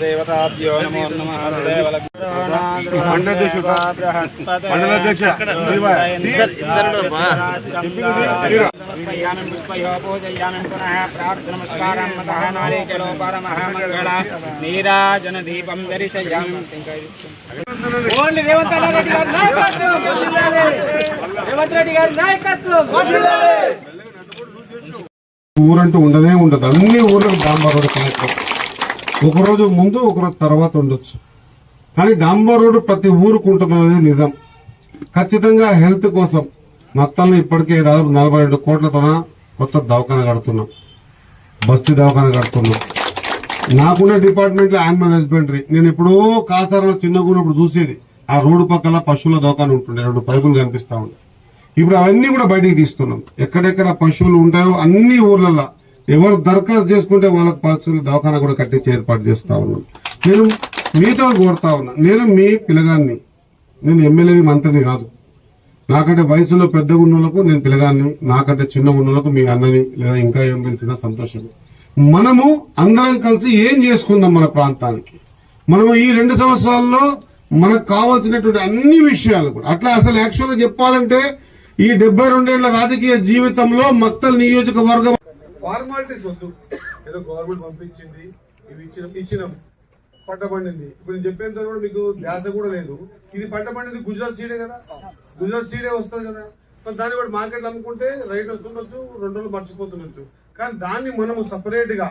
దేవతాభ్యో నమో మండలాధ్యక్ష పుష్పయానం పుష్పయో పూజయానం పునః ప్రార్థనమస్కారం మతః నారీచలో పరమః నీరాజన దీపం దర్శయామి ఓన్లీ రేవంత్ రెడ్డి గారి నాయకత్వం. రేవంత్ రెడ్డి గారి నాయకత్వం. ఊరంటూ ఉండనే ఉండదు. అన్ని ఊర్లకు డాంబర్ రోడ్డు కనెక్ట్ ఒకరోజు ముందు ఒకరోజు తర్వాత ఉండొచ్చు. కానీ డాంబర్ రోడ్డు ప్రతి ఊరుకు ఉంటుంది అనేది నిజం. ఖచ్చితంగా హెల్త్ కోసం మొత్తాన్ని ఇప్పటికే దాదాపు నలభై రెండు కోట్లతోన కొత్త దవాఖాన కడుతున్నాం. బస్తీ దవాఖాన కడుతున్నాం. నాకున్న డిపార్ట్మెంట్లో యానిమల్ హస్బెండరీ నేను ఎప్పుడో కాసారలో చిన్నగా ఉన్నప్పుడు చూసేది. ఆ రోడ్డు పక్కల పశువుల దవాఖాన ఉంటుండే రెండు పైపులు కనిపిస్తా ఉండే. ఇప్పుడు అవన్నీ కూడా బయటికి తీస్తున్నాం. ఎక్కడెక్కడ పశువులు ఉంటాయో అన్ని ఊర్లలో ఎవరు దరఖాస్తు చేసుకుంటే వాళ్ళకి పశువుల దవాఖాన కూడా కట్టించి ఏర్పాటు చేస్తా ఉన్నాం. నేను మీతో కోరుతా ఉన్నా నేను మీ పిల్లగాన్ని నేను ఎమ్మెల్యేని మంత్రిని కాదు. నాకంటే వయసులో పెద్దగా ఉన్న నేను పిల్లగాన్ని నాకంటే చిన్న ఉన్న మీ అన్నని లేదా ఇంకా ఏం పిలిచినా మనము అందరం కలిసి ఏం చేసుకుందాం మన ప్రాంతానికి? మనము ఈ రెండు సంవత్సరాల్లో మనకు కావాల్సినటువంటి అన్ని విషయాలు కూడా అట్లా అసలు యాక్చువల్గా చెప్పాలంటే ఈ డెబ్బై రెండేళ్ళ రాజకీయ జీవితంలో మక్తల్ నియోజకవర్గం ఫార్మాలిటీస్ వద్దు. ఏదో గవర్నమెంట్ పంపించింది ఇవి ఇచ్చిన ఇచ్చినాం. పంట పండింది ఇప్పుడు నేను చెప్పేంత కూడా మీకు ధ్యాస కూడా లేదు. ఇది పంట పండింది గుజరాత్ సీడే కదా? గుజరాత్ సీడే వస్తుంది కదా? దాన్ని కూడా మార్కెట్ అమ్ముకుంటే రైట్ వస్తుండొచ్చు రెండు రోజులు మర్చిపోతుండొచ్చు. కానీ దాన్ని మనము సపరేట్గా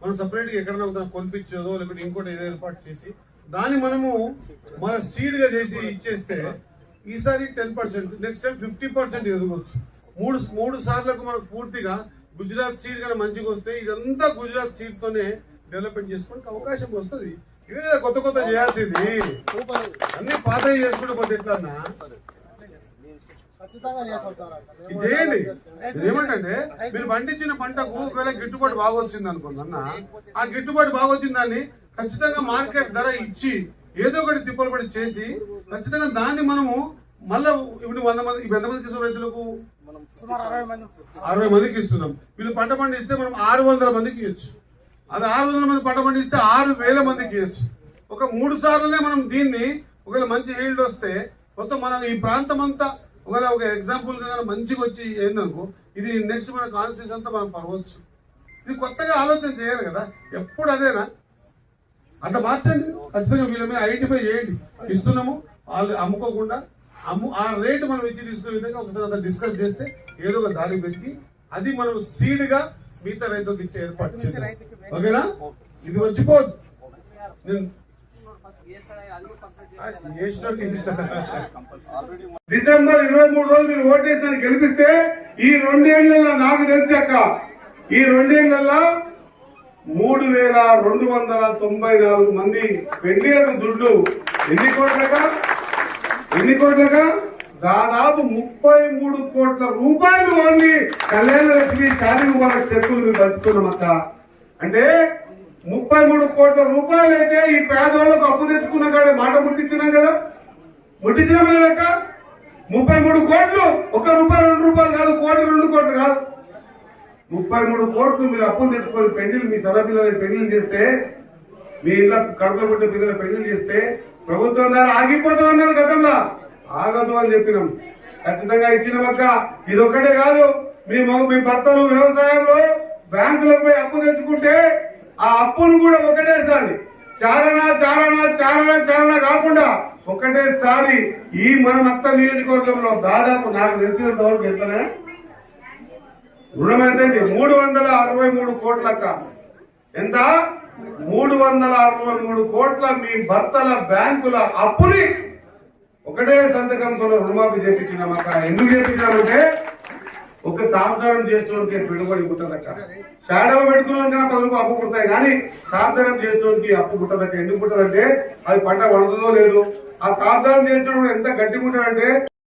మనం సపరేట్గా ఎక్కడైనా కొనిపించదో లేకపోతే ఇంకోటి ఏదో ఏర్పాటు చేసి దాన్ని మనము మన సీడ్గా చేసి ఇచ్చేస్తే ఈసారి ten percent next time fifty percent ఎదగొచ్చు. మూడు మూడు సార్లకు మనకు పూర్తిగా గుజరాత్ సీడ్ కానీ మంచిగా వస్తే ఇదంతా గుజరాత్ సీడ్ తోనే డెవలప్మెంట్ చేసుకోవడానికి అవకాశం వస్తుంది. ఇదే కదా కొత్త కొత్త చేయాల్సింది. అన్ని పాత చేసుకుంటూ పోతే ఎట్లా అన్నా? ఇది చేయండి. ఏమంటే మీరు పండించిన పంటకు ఒకవేళ గిట్టుబాటు బాగా వచ్చింది ఆ గిట్టుబాటు బాగా వచ్చిందని ఖచ్చితంగా మార్కెట్ ధర ఇచ్చి ఏదో ఒకటి తిప్పలు పడి చేసి ఖచ్చితంగా దాన్ని మనము మళ్ళా ఇప్పుడు వంద మంది ఇప్పుడు ఎంతమందికి ఇస్తున్నాం రైతులకు? అరవై మందికి ఇస్తున్నాం. వీళ్ళు పంట పండిస్తే మనం ఆరు వందల మందికి ఇవ్వచ్చు. అది ఆరు వందల మంది పంట పండిస్తే ఆరు వేల మందికి ఇవ్వచ్చు. ఒక మూడు సార్లునే మనం దీన్ని ఒకవేళ మంచి ఈల్డ్ వస్తే మొత్తం మనం ఈ ప్రాంతం అంతా ఒకవేళ ఒక ఎగ్జాంపుల్గా మంచిగా వచ్చి ఏందనుకో ఇది నెక్స్ట్ మన కాన్స్టిట్యూన్స్ అంతా మనం పరవచ్చు ఇది కొత్తగా ఆలోచన చేయాలి కదా ఎప్పుడు అదేనా? అట్లా మార్చండి. ఖచ్చితంగా వీళ్ళ మీద ఐడెంటిఫై చేయండి. ఇస్తున్నాము వాళ్ళు అమ్ముకోకుండా అమ్ము ఆ రేటు మనం ఇచ్చి తీసుకునే విధంగా ఒకసారి అంతా డిస్కస్ చేస్తే ఏదో ఒక దారి వెతికి అది మనం సీడ్గా మిగతా రైతులకు ఇచ్చే ఏర్పాటు ఓకేనా? ఇది వచ్చిపోదు నేను? డిసెంబర్ ఇరవై మూడు రోజులు మీరు ఓటేస్తాను గెలిపిస్తే ఈ రెండేళ్ళలో నాకు తెలిసి అక్క. ఈ రెండేళ్ళలో మూడు వేల రెండు వందల తొంభై నాలుగు మంది పెళ్ళిలకు దుడ్లు. ఎన్ని కోట్లక ఎన్ని కోట్లక దాదాపు ముప్పై మూడు కోట్ల రూపాయలు ఓన్లీ కళ్యాణ లక్ష్మి షాదీ వాళ్ళ చెక్కులు మేము పంచుకున్నాం అక్క అంటే ముప్పై మూడు కోట్ల రూపాయలు అయితే ఈ పేదవాళ్ళకు అప్పు తెచ్చుకున్న కాడ మాట ముట్టించినాం కదా? ముట్టించినాం కదక్క ముప్పై మూడు కోట్లు ఒక రూపాయి రెండు రూపాయలు కాదు కోటి రెండు కోట్లు కాదు. ముప్పై మూడు కోట్లు మీరు అప్పులు తెచ్చుకొని పెళ్ళిళ్ళు మీ సభ పిల్లల పెళ్ళిళ్ళు చేస్తే మీ ఇంట్లో కడుపులో పుట్టిన పిల్లల పెళ్ళిళ్ళు చేస్తే ప్రభుత్వం ద్వారా ఆగిపోతా ఉన్నారు గతంలో. ఆగదు అని చెప్పినాం. ఖచ్చితంగా ఇచ్చిన పక్క ఇది ఒక్కటే కాదు మీ మీ భర్తలు వ్యవసాయంలో బ్యాంకులకు పోయి అప్పు తెచ్చుకుంటే ఆ అప్పును కూడా ఒకటేసారి. చారణ చారణ చారణ చారణ కాకుండా ఒకటేసారి ఈ మన మొత్తం నియోజకవర్గంలో దాదాపు నాకు తెలిసినంత వరకు ఎంతనే? రుణం ఎంతైంది మూడు వందల అరవై మూడు కోట్లక్క. ఎంత? మూడు వందల అరవై మూడు కోట్ల మీ భర్తల బ్యాంకుల అప్పుని ఒకటే సంతకంతో రుణమాఫీ చేపించినామక్క ఎందుకు చేపించినామంటే ఒక తాపదానం చేస్తోనికి పెట్టుబడి పుట్టదక్క. శాడవ పెట్టుకున్నాను కన్నా అప్పు పుడతాయి కానీ తాపదానం చేస్తోనికి అప్పు పుట్టదక్క. ఎందుకు పుట్టదంటే అది పంట పడుతుందో లేదు. ఆ తాపదానం చేసినప్పుడు ఎంత గట్టిగా ఉంటాడంటే